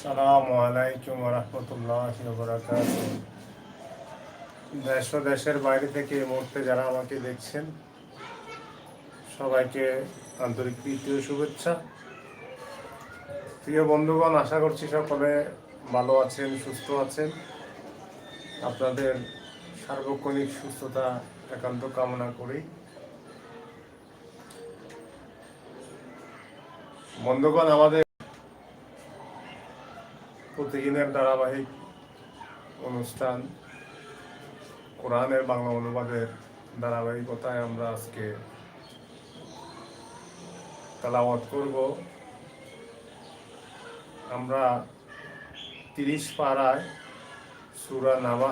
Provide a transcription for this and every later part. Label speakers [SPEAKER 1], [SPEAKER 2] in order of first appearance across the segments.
[SPEAKER 1] আসসালামু আলাইকুম রহমতুল্লাহ বরাকাত দেশ দেশের বাইরে থেকে এই মুহূর্তে যারা আমাকে দেখছেন, সবাইকে আন্তরিক প্রীতি শুভেচ্ছা। প্রিয় বন্ধুগণ, আশা করছি সকলে ভালো আছেন, সুস্থ আছেন। আপনাদের সার্বক্ষণিক সুস্থতা একান্ত কামনা করি। বন্ধুগণ, আমাদের প্রতিদিনের ধারাবাহিক অনুষ্ঠান কোরআনের বাংলা অনুবাদের ধারাবাহিকতায় আমরা আজকে তালাওয়াত করব। আমরা তিরিশ পাড়ায় সুরা নামা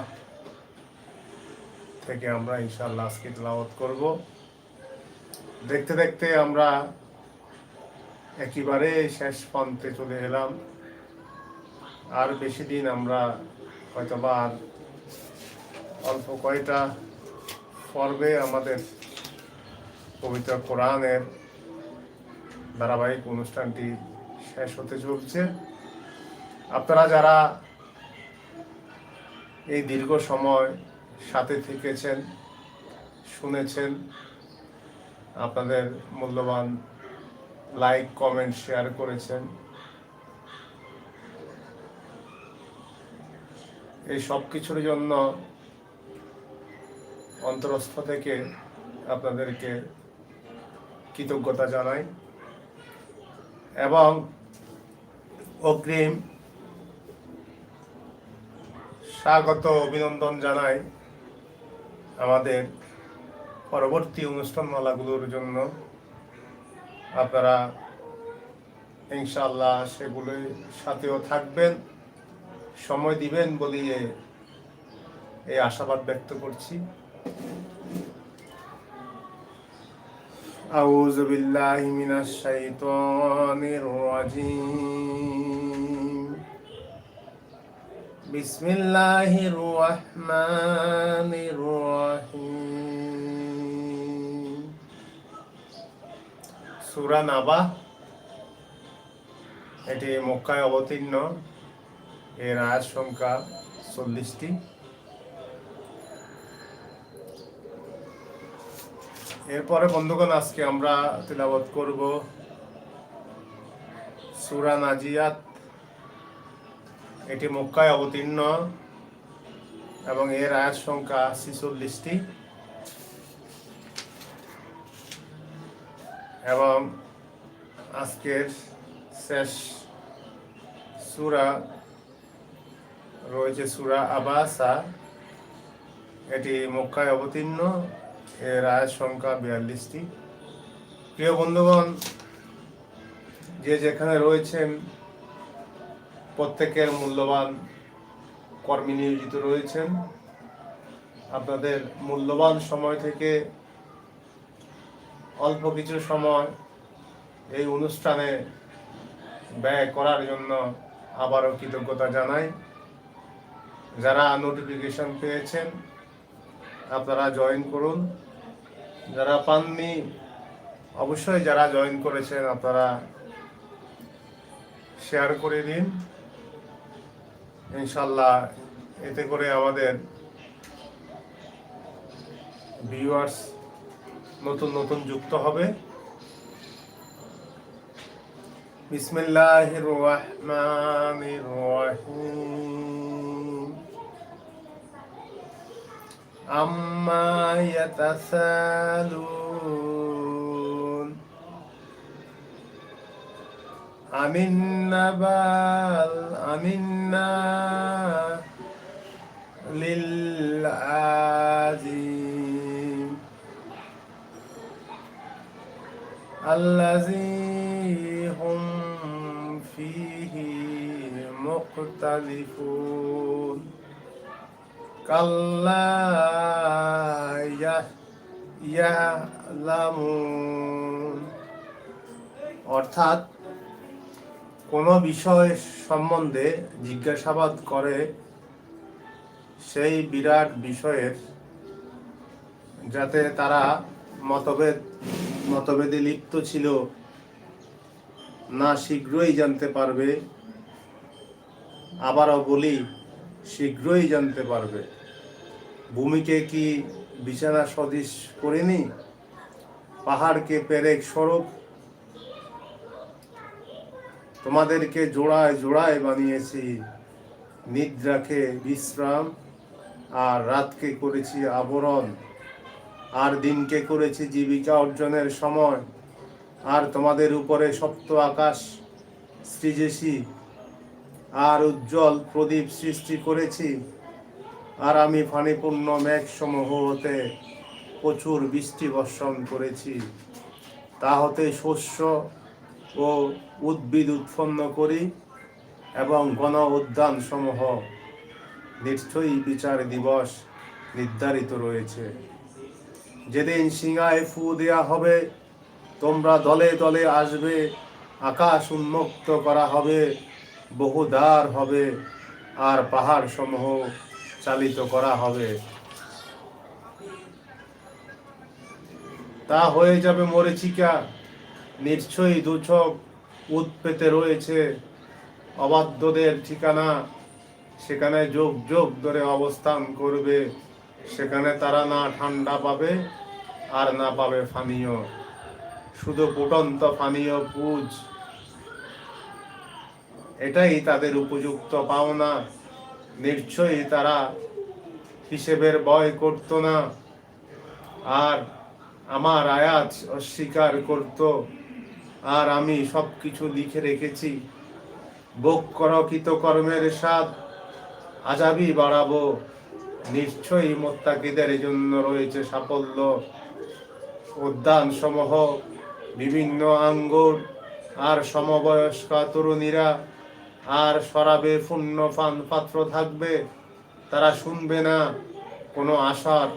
[SPEAKER 1] থেকে আমরা ইনশাল্লাহ আজকে তালাওয়াত করব। দেখতে দেখতে আমরা একেবারে শেষ প্রান্তে চলে এলাম। আর বেশি দিন আমরা হয়তোবা আর অল্প কয়টা পর্বে আমাদের পবিত্র কোরআনের ধারাবাহিক অনুষ্ঠানটি শেষ হতে চলছে। আপনারা যারা এই দীর্ঘ সময় সাথে থেকেছেন, শুনেছেন, আপনাদের মূল্যবান লাইক, কমেন্ট, শেয়ার করেছেন এই সব কিছুর জন্য অন্তরস্থ থেকে আপনাদেরকে কৃতজ্ঞতা জানাই এবং অগ্রিম স্বাগত অভিনন্দন জানাই আমাদের পরবর্তী অনুষ্ঠানমালাগুলোর জন্য। আপনারা ইনশাল্লাহ সেগুলোর সাথেও থাকবেন। সময় দিবেন বলিয়ে এই আশাবাদ ব্যক্ত করছি أعوذ بالله من الشيطان الرجيم بسم الله الرحمن الرحيم সূরা নাবা এটি মক্কায় অবতীর্ণ এর আয়াত সংখ্যা চল্লিশটি। এরপরে বন্ধুগণ, আজকে আমরা তিলাবত করব সুরা নাজিয়াত। এটি মক্কায় অবতীর্ণ এবং এর আয়াত সংখ্যা ছিচল্লিশটি। এবং আজকের শেষ সুরা রয়েছে সুরা আবাসা। এটি মক্কায় অবতীর্ণ। এর আয়ের সংখ্যা বিয়াল্লিশটি। প্রিয় বন্ধুগণ, যে যেখানে রয়েছেন, প্রত্যেকের মূল্যবান কর্মী নিয়োজিত রয়েছেন। আপনাদের মূল্যবান সময় থেকে অল্প কিছু সময় এই অনুষ্ঠানে ব্যয় করার জন্য আবারও কৃতজ্ঞতা জানাই। যারা নোটিফিকেশন পেয়েছেন, আপনারা জয়েন করুন। যারা পাননি, অবশ্যই যারা জয়েন করেছেন, আপনারা শেয়ার করে দিন। ইনশাল্লাহ এতে করে আমাদের ভিউয়ার্স নতুন নতুন যুক্ত হবে। বিসমিল্লাহির রহমানির রহিম। عما يتسالون عن النبال عن للعظيم الذي هم فيه مختلفون كلا يعلمون অর্থাৎ কোনো বিষয় সম্বন্ধে জিজ্ঞাসাবাদ করে সেই বিরাট বিষয়ের যাতে তারা মতভেদ মতভেদে লিপ্ত ছিল না শীঘ্রই জানতে পারবে আবারও বলি শীঘ্রই জানতে পারবে ভূমিকে কি বিছানা সদৃশ করিনি পাহাড়কে পেরেক স্বরূপ। তোমাদেরকে জোড়ায় জোড়ায় বানিয়েছি নিদ্রাকে বিশ্রাম, আর রাতকে করেছি আবরণ। আর দিনকে করেছি জীবিকা অর্জনের সময়। আর তোমাদের উপরে সপ্ত আকাশ সৃজেছি। আর উজ্জ্বল প্রদীপ সৃষ্টি করেছি। আর আমি ফানিপূর্ণ মেঘ সমূহ হতে প্রচুর বৃষ্টি বর্ষণ করেছি। তা হতে শস্য ও উদ্ভিদ উৎপন্ন করি এবং গণ উদ্যান সমূহ নিশ্চয়ই বিচার দিবস নির্ধারিত রয়েছে। যেদিন সিংহায় ফু দেয়া হবে, তোমরা দলে দলে আসবে, আকাশ উন্মুক্ত করা হবে, বহু দ্বার হবে, আর পাহাড় সমূহ চালিত করা হবে। তা হয়ে যাবে মরিচিকা নিশ্চয়ই দুচক উৎপেতে রয়েছে। অবাধ্যদের ঠিকানা, সেখানে যোগ যোগ ধরে অবস্থান করবে। সেখানে তারা না ঠান্ডা পাবে, আর না পাবে পানীয় শুধু ফুটন্ত পানীয় পুজ। এটাই তাদের উপযুক্ত পাওনা। নিশ্চয়ই তারা হিসেবের ভয় করত না। আর আমার আয়াত অস্বীকার করত। আর আমি সব কিছু লিখে রেখেছি। ভোগ কর কর্মের স্বাদ আজাবি বাড়াবো। নিশ্চয়ই মোত্তাকিদের জন্য রয়েছে সাফল্য। উদ্যান সমূহ বিভিন্ন আঙ্গুর আর সমবয়স্কা তরুণীরা আর শরাবে পান পাত্র থাকবে। তারা শুনবে না কোনো আশার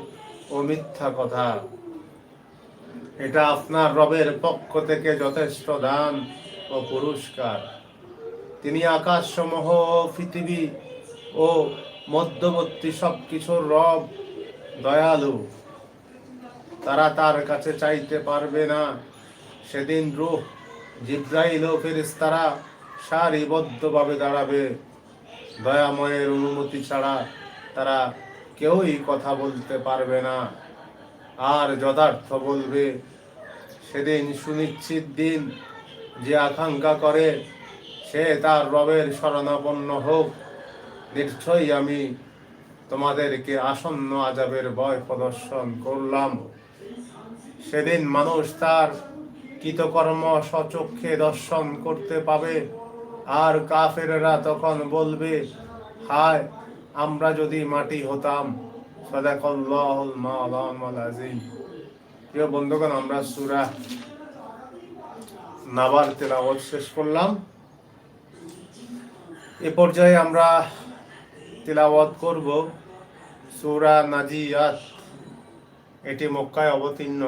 [SPEAKER 1] ও মিথ্যা কথা। এটা আপনার রবের পক্ষ থেকে যথেষ্ট দান ও পুরস্কার। তিনি আকাশ সমূহ পৃথিবী ও মধ্যবর্তী সব কিছুর রব দয়ালু। তারা তার কাছে চাইতে পারবে না। সেদিন রূহ জিব্রাইল ও ফেরেশতারা সারিবদ্ধভাবে দাঁড়াবে। দয়াময়ের অনুমতি ছাড়া তারা কেউই কথা বলতে পারবে না। আর যথার্থ বলবে, সেদিন সুনিশ্চিত দিন যে আকাঙ্ক্ষা করে, সে তার রবের শরণাপন্ন হোক। নিশ্চয়ই আমি তোমাদেরকে আসন্ন আজাবের ভয় প্রদর্শন করলাম। সেদিন মানুষ তার কৃতকর্ম সচক্ষে দর্শন করতে পাবে। আর কাফেরেরা তখন বলবে, হায়, আমরা যদি মাটি হতাম। সদাকল্লাহুল মাওলানাল আযীম। প্রিয় বন্ধুগণ, আমরা সূরা নাবার তেলাওয়াত শেষ করলাম। এ পর্যায়ে আমরা তেলাওয়াত করব সূরা নাজিয়াত। এটি মক্কায় অবতীর্ণ।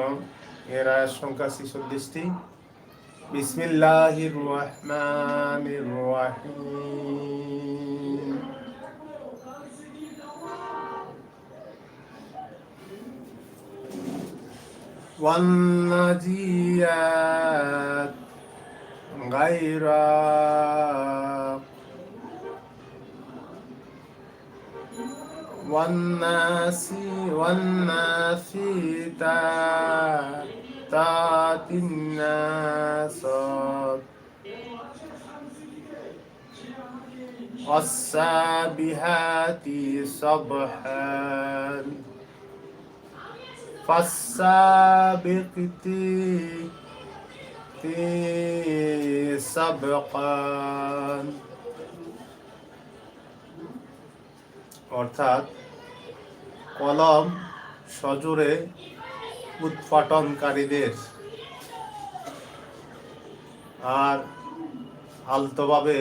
[SPEAKER 1] এর আয়াত সংখ্যা ছিচল্লিশটি। بسم الله الرحمن الرحيم والنجيات غيرا والناس والنافيتات تات الناس والسابحات صبحا فالسابقت سبقا অর্থাৎ কলম সজোরে উৎপাটনকারীদের। আর আলতোভাবে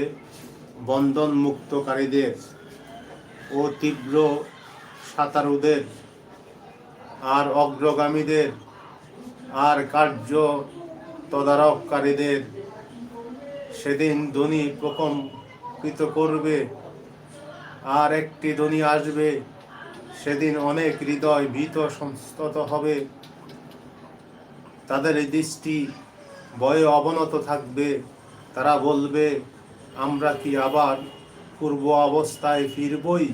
[SPEAKER 1] বন্ধন মুক্তকারীদের ও তীব্র সাঁতারুদের আর অগ্রগামীদের আর কার্য তদারককারীদের সেদিন ধ্বনি প্রকম্পিত করবে আর একটি ধ্বনি আসবে, সেদিন অনেক হৃদয় ভীত সংস্তত হবে। তাদের এই দৃষ্টি ভয়ে অবনত থাকবে। তারা বলবে, আমরা কি আবার পূর্ব অবস্থায় ফিরবই?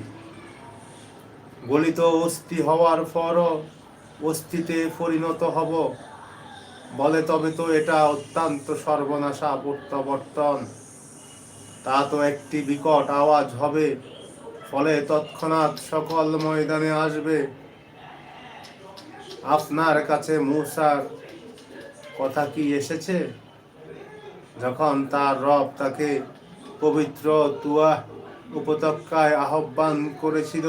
[SPEAKER 1] গলিত অস্থি হওয়ার পরও অস্থিতে পরিণত হব। বলে, তবে তো এটা অত্যন্ত সর্বনাশা প্রত্যাবর্তন তা তো একটি বিকট আওয়াজ হবে। ফলে তৎক্ষণাৎ সকল ময়দানে আসবে। আপনার কাছে মূসার কথা কি এসেছে? যখন তার রব তাকে পবিত্র তুয়া উপত্যকায় আহ্বান করেছিল,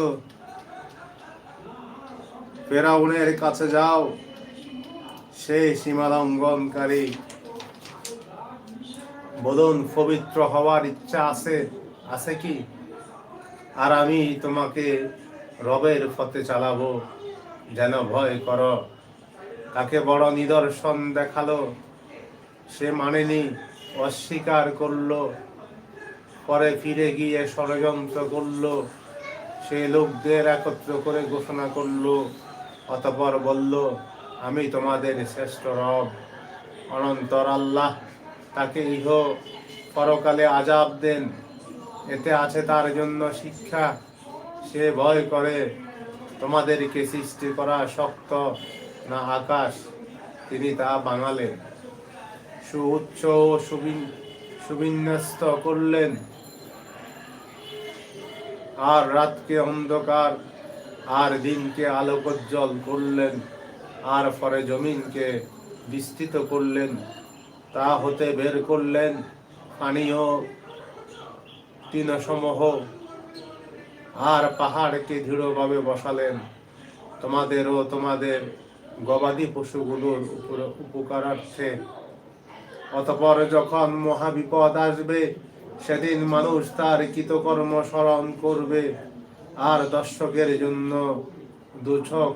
[SPEAKER 1] ফেরাউনের কাছে যাও, সে সীমালঙ্ঘনকারী। বলুন, পবিত্র হওয়ার ইচ্ছা আছে আছে কি? আর আমি তোমাকে রবের পথে চালাবো, যেন ভয় করো। তাকে বড় নিদর্শন দেখাল? সে মানেনি, অস্বীকার করল। পরে ফিরে গিয়ে ষড়যন্ত্র করল। সে লোকদের একত্র করে ঘোষণা করল। অতপর বলল, আমি তোমাদের শ্রেষ্ঠ রব, অনন্তর আল্লাহ। তাকে ইহ পরকালে আজাব দেন। এতে আছে তার জন্য শিক্ষা। সে ভয় করে। তোমাদেরকে সৃষ্টি করা শক্ত। না আকাশ, তিনি তা বাঙালেন। সুউচ্চ ও সুবিন- সুবিন্যস্ত করলেন। আর রাতকে অন্ধকার, আর দিনকে আলোকোজ্জ্বল করলেন, আর পরে জমিনকে বিস্তৃত করলেন। তা হতে বের করলেন পানীয় তৃণসমূহ, আর পাহাড়কে দৃঢ়ভাবে বসালেন। তোমাদের ও তোমাদের গবাদি পশুগুলোর উপর উপকারার্থে। অতপর যখন মহাবিপদ আসবে, সেদিন মানুষ তার কৃতকর্ম স্মরণ করবে আর দর্শকের জন্য দুচক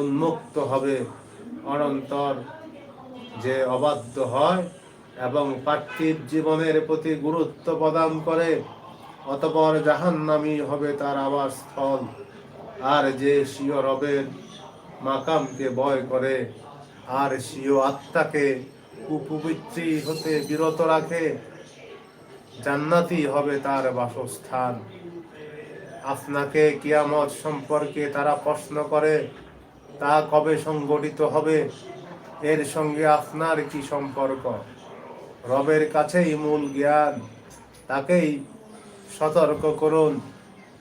[SPEAKER 1] উন্মুক্ত হবে। অনন্তর যে অবাধ্য হয় এবং পার্থিব জীবনের প্রতি গুরুত্ব প্রদান করে, অতপর জাহান্নামী হবে তার আবাসস্থল। আর যে স্বীয় রবের মাকামকে ভয় করে। আর স্বীয় আত্মাকে কুপবিত্রী হতে বিরত রাখে। জান্নাতি হবে তার বাসস্থান। আপনাকে কিয়ামত সম্পর্কে তারা প্রশ্ন করে, তা কবে সংগঠিত হবে? এর সঙ্গে আপনার কি সম্পর্ক? রবের কাছেই মূল জ্ঞান। তাকেই সতর্ক করুন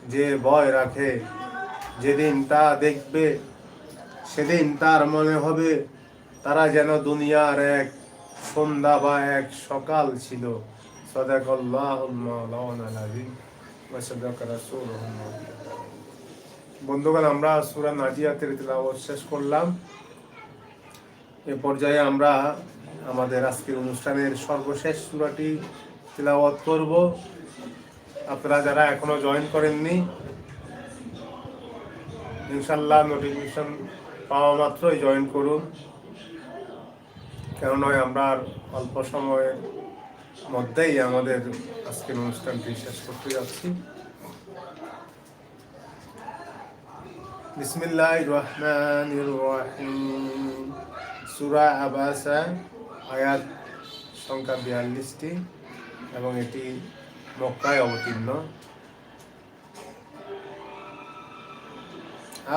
[SPEAKER 1] যে ভয় রাখে। যেদিন তা দেখবে সেদিন তার মনে হবে, তারা যেন দুনিয়ার এক সন্ধ্যা বা এক সকাল ছিল। বন্ধুগণ, আমরা সূরা নাজিয়াতের তেলাওয়াত শেষ করলাম। এ পর্যায়ে আমরা আমাদের আজকের অনুষ্ঠানের সর্বশেষ সুরাটি তেলাওয়াত করব। আপনারা যারা এখনও জয়েন করেননি ইনশাল্লাহ নোটিফিকেশন পাওয়া মাত্রই জয়েন করুন। কেন নয় আমরা আর অল্প সময়ের মধ্যেই আমাদের আজকের অনুষ্ঠানটি শেষ করতে যাচ্ছি। বিসমিল্লাহ রহমান রহিম। সুরা আবাসা, আয়াত সংখ্যা বিয়াল্লিশটি এবং এটি মক্কায় অবতীর্ণ।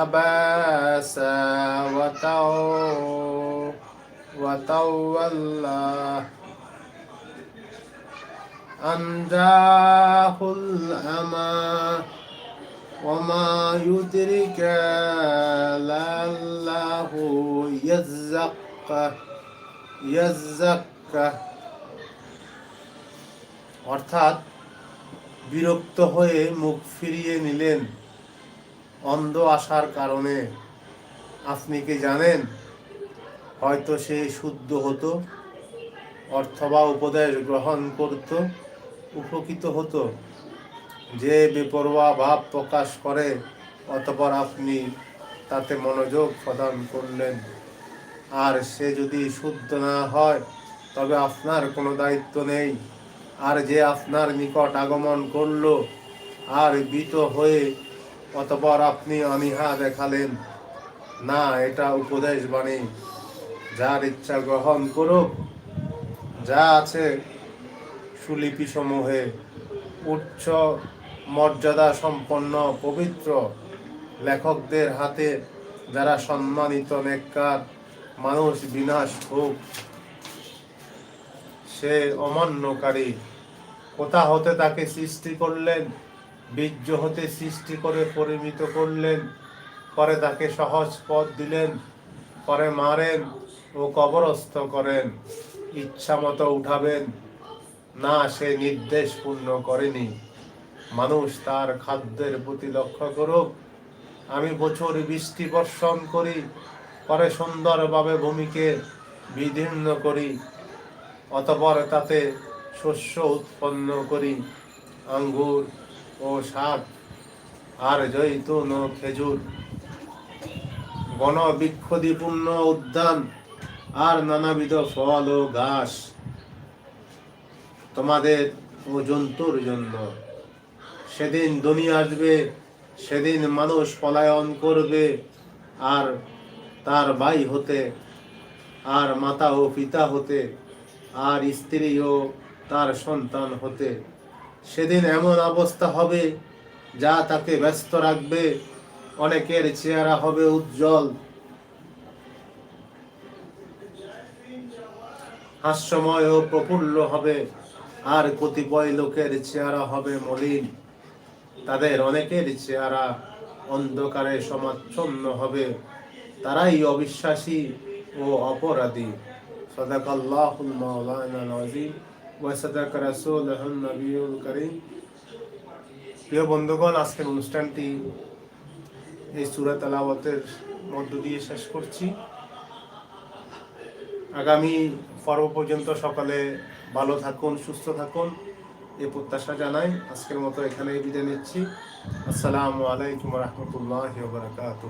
[SPEAKER 1] আবাসা ওয়াতাও وتولى أن جاءه الأمى وما يدرك لعله يزكى يزكى অর্থাৎ বিরক্ত হয়ে মুখ ফিরিয়ে নিলেন অন্ধ আসার কারণে। আপনি কি জানেন? হয়তো সে শুদ্ধ হতো, অথবা উপদেশ গ্রহণ করত, উপকৃত হতো। যে বেপরোয়া ভাব প্রকাশ করে, অতপর আপনি তাতে মনোযোগ প্রদান করলেন। আর সে যদি শুদ্ধ না হয়, তবে আপনার কোনো দায়িত্ব নেই। আর যে আপনার নিকট আগমন করল, আর বিত হয়ে অতপর আপনি অনীহা দেখালেন, না, এটা উপদেশ বাণী। যার ইচ্ছা গ্রহণ করুক, যা আছে সুলিপি সমূহে উচ্চ মর্যাদা সম্পন্ন পবিত্র লেখকদের হাতে যারা সম্মানিত নেককার মানুষ বিনাশ হোক, সে অমান্যকারী। কোথা হতে তাকে সৃষ্টি করলেন? বীর্য হতে সৃষ্টি করে পরিমিত করলেন, পরে তাকে সহজ পথ দিলেন, পরে মারেন ও কবরস্থ করেন। ইচ্ছা মতো উঠাবেন, না সে নির্দেশ পূর্ণ করেনি। মানুষ তার খাদ্যের প্রতি লক্ষ্য করুক। আমি বছর বৃষ্টি বর্ষণ করি, পরে সুন্দরভাবে ভূমিকে বিদীর্ণ করি, অতপর তাতে শস্য উৎপন্ন করি, আঙ্গুর ও শাক আর জৈতুন ও খেজুর। বনবৃক্ষদিপূর্ণ উদ্যান। আর নানাবিধ ফল ও ঘাস। তোমাদের ও জন্তুর জন্য। সেদিন দুনিয়া আসবে, সেদিন মানুষ পলায়ন করবে। আর তার ভাই হতে, আর মাতা ও পিতা হতে, আর স্ত্রী ও তার সন্তান হতে। সেদিন এমন অবস্থা হবে যা তাকে ব্যস্ত রাখবে, অনেকের চেহারা হবে উজ্জ্বল। হাস্যময় ও প্রফুল্ল হবে, আর কতিপয় লোকের চেহারা হবে মলিন। তাদের অনেকের চেহারা অন্ধকারে সমাচ্ছন্ন হবে, তারাই অবিশ্বাসী ও অপরাধী। সদাকাল্লাহুল মাওলানা নাজিম। ওয়াসাদাক রাসুল নবীল করিম। প্রিয় বন্ধুগণ, আজকের অনুষ্ঠানটি এই সুরাত আলাওয়াতের মধ্য দিয়ে শেষ করছি। আগামী পর্ব পর্যন্ত সকালে ভালো থাকুন, সুস্থ থাকুন এ প্রত্যাশা জানাই। আজকের মতো এখানেই বিদায় নিচ্ছি। আসসালামু আলাইকুম রহমতুল্লাহ বারকাত